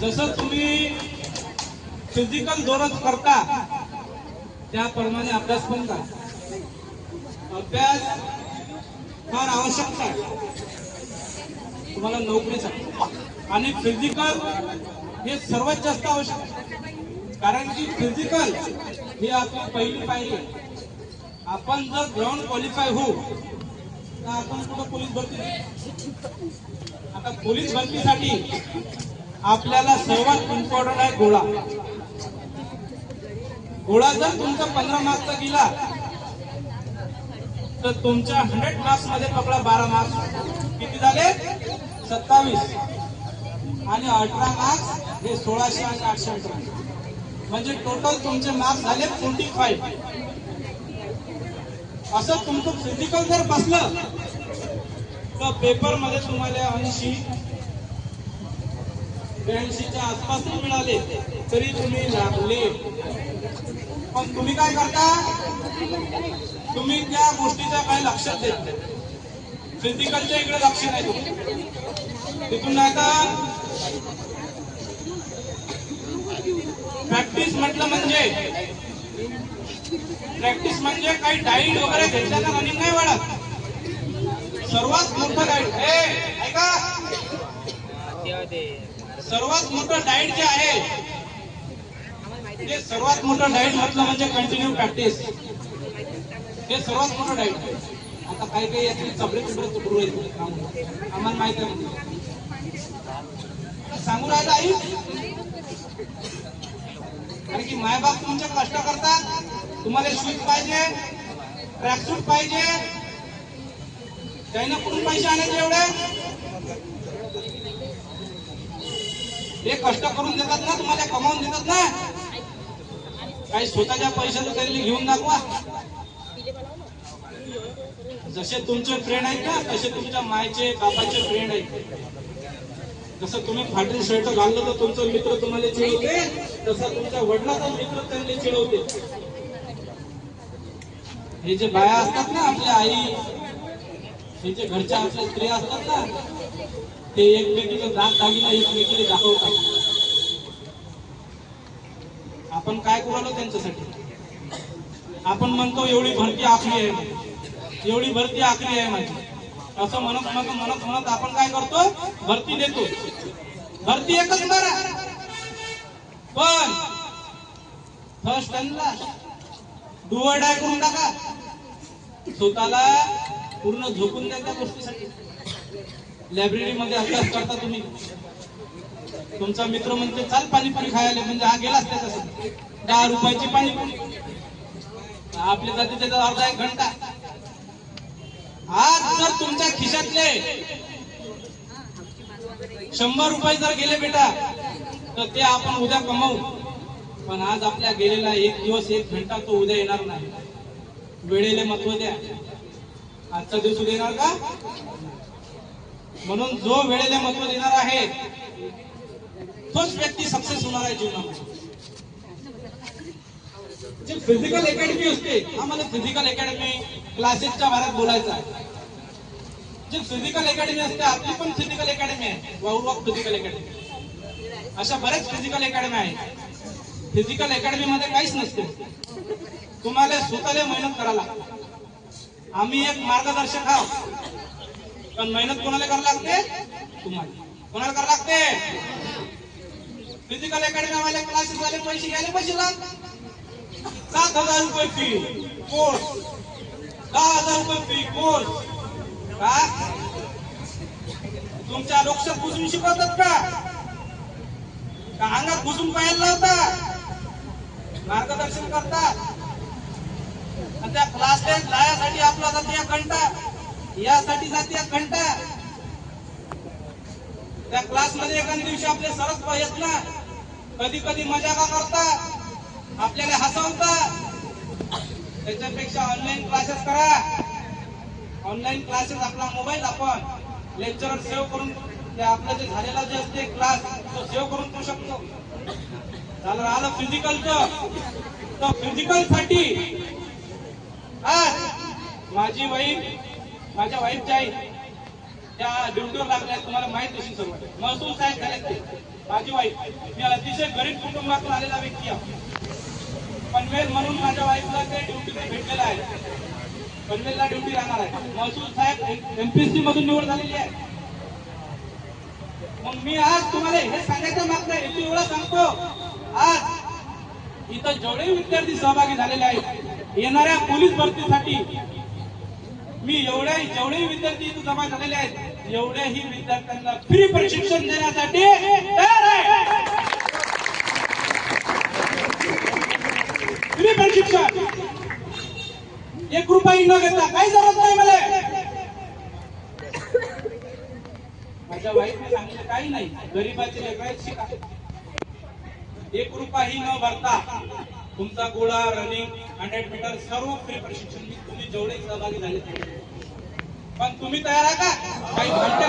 जसं तुम्ही फिजिकल दौरच करता त्याप्रमाणे अभ्यास पण करा. अभ्यास फार आवश्यक आहे तुम्हाला नोकरीसाठी आणि फिजिकल हे सर्वात जास्त आवश्यक आहे. कारण की फिजिकल ही आपली पहिली पायरी आहे. आपण जर ग्राउंड क्वालिफाय होऊ तर आपण कुठं पोलीस भरती आता पोलीस भरतीसाठी आपल्याला सर्वात इम्पॉर्टंट आहे गोळा. गोळा जर तुमचा पंधरा मार्क्सचा गेला तर तुमच्या हंड्रेड मार्क्समध्ये पकडा बारा मार्क्स किती झाले? सत्तावीस. आणि अठरा मार्क्स हे सोळाशे आणि आठशे अठरा. म्हणजे टोटल तुमचे मार्क्स झाले फोर्टी फाईव्ह असं तुमचं फिजिकल जर बसलं तर पेपरमध्ये तुम्हाला ऐंशी ब्याऐंशीच्या आसपास मिळाले तरी तुम्ही लागले. पण तुम्ही काय करता? तुम्ही त्या गोष्टीच्या काही लक्षात देत नाही. फिजिकलच्या इकडे लक्ष नाही तुम्ही तिथून नाही का प्रॅक्टिस म्हटलं म्हणजे प्रॅक्टिस म्हणजे काही डाईट वगैरे घेतल्यानं रनिंग नाही वाढत. सर्वात मोठं डाईट हे ऐका. सर्वात मोठं डाएट जे आहे ते सर्वात मोठं डाएट म्हटलं म्हणजे कंटिन्यू प्रॅक्टिस हे सर्वात मोठं डाएट आहे. आता काही काही याची चबडे चबडे चुकरू येतो आम्हाला माहिती आहे. सांगू राहिलं आई कारण की मायबाप तुमचे कष्ट करतात. तुम्हाला शूज पाहिजे ट्रॅकसूट पाहिजे. त्यानं कुठून पैसे आणायचे एवढे? हे कष्ट करून देतात ना तुम्हाला कमावून देतात ना. काही स्वतःच्या पैशाचं तरी घेऊन दाखवा. जसे तुमचे फ्रेंड आहेत ना तसे तुमच्या मायचे बापाचे फ्रेंड आहेत. जसं तुम्ही फाटून शर्ट घाललं तर तुमचा मित्र तुम्हाला चिडवते तसा तुमच्या वडिलाचा मित्र त्यांना चिडवते. हे जे बाया असतात ना आपल्या आई हे जे घरच्या आपल्या स्त्रिया असतात ना ते एकमेकीचे दाग दागिना एकमेकीने दाखवतात आपण काय करू त्यांच्यासाठी? आपण म्हणतो एवढी भरती आखली आहे एवढी भरती आखली आहे माझी. असं म्हणत म्हणत म्हणत म्हणत आपण काय करतो? भरती देतो. भरती एकच मारा पण फर्स्ट त्यांना डुअर डाय करून टाका. स्वतःला पूर्ण झोपून द्या त्या गोष्टीसाठी. लायब्ररीमध्ये अभ्यास करता तुम्ही. तुमचा मित्र म्हणते चाल पाणीपुरी खायला. म्हणजे हा गेलाच त्याच्यासाठी दहा रुपयाची पाणीपुरी आपल्या जाती त्याचा अर्धा एक घंटा. आज जर तुमच्या खिशातले शंभर रुपये जर गेले बेटा तर ते आपण उद्या कमावू. पण आज आपल्या गेलेला एक दिवस एक घंटा तो उद्या येणार नाही. वेळेला महत्त्व द्या. आजचा दिवस उद्या येणार का? म्हणून जो वेळेला महत्त्व देणार आहे तोच व्यक्ती सक्सेस होणार आहे जीवनामध्ये. जे फिजिकल अकॅडमी असते आम्हाला फिजिकल अकॅडमी क्लासेसच्या भारत बोलायचं आहे. जे फिजिकल अकॅडमी असते आपली पण फिजिकल अकॅडमी आहे. वाऊरवाक फिजिकल अकॅडमी अशा बऱ्याच फिजिकल अकॅडमी आहेत. फिजिकल अकॅडमी मध्ये काहीच नसते. तुम्हाला स्वतःला मेहनत करायला लागते. आम्ही एक मार्गदर्शक आहोत. पण मेहनत कोणाला करायला लागते? तुम्हाला. कोणाला करावं लागते? फिजिकल अकॅडमी वाले क्लासेस वाले पैसे घ्यायला पैसे लाग सात हजार रुपये फी कोर्स दहा हजार रुपये फी कोर्स का? तुमच्या डोक्यात घुसून शिकवतात का? का अंगात घुसून पाहायला लावता? मार्गदर्शन करतात आणि त्या क्लासला लायासाठी आपला जाते एक घंटा यासाठी जाते एक घंटा. त्या क्लासमध्ये एखाद्या दिवशी आपले सरस येत ना कधी कधी मजा का करता आपल्याला हसवता. त्याच्यापेक्षा ऑनलाईन क्लासेस करा. ऑनलाईन क्लासेस आपला मोबाईल आपण लेक्चर सेव्ह करून ते आपलं जे झालेला जे असते क्लास तो सेव्ह करून ठेवू शकतो. झालं राहिलं फिजिकलचं तर फिजिकलसाठी आज माझी बहीण माझ्या वाईफच्या आई त्या ड्युटीवर लागल्या तुम्हाला माहीत असेल सर्व महसूल साहेब झाले ते? माझी वाईफ मी अतिशय गरीब कुटुंबातून आलेला व्यक्ती आहे. पनवेल म्हणून माझ्या वाईफला ते ड्युटीने भेटलेलं आहे. पनवेलला ड्युटी राहणार आहे. महसूल साहेब एमपीएससी मधून निवड झालेली आहे. मग मी आज तुम्हाला हे सांगायचं मात्र हेतू एवढं सांगतो. आज इथं जेवढे विद्यार्थी सहभागी झालेले आहेत येणाऱ्या पोलीस भरतीसाठी मी एवढ्या जेवढे विद्यार्थी इथं जमा झालेले आहेत एवढ्याही विद्यार्थ्यांना फ्री प्रशिक्षण देण्यासाठी तयार आहे. फ्री प्रशिक्षण. एक रुपयाही न घेता काही जरूरत नाही मला. माझ्या वाईफने सांगितलं काही नाही गरीबाचे लेकरं शिका. एक रुपयाही न भरता तुमचा गोळा रनिंग हंड्रेड मीटर सर्व फ्री प्रशिक्षण तुम्ही जेवढे सहभागी झाले तेवढे. पण तुम्ही तयार आहे का? काही घंटे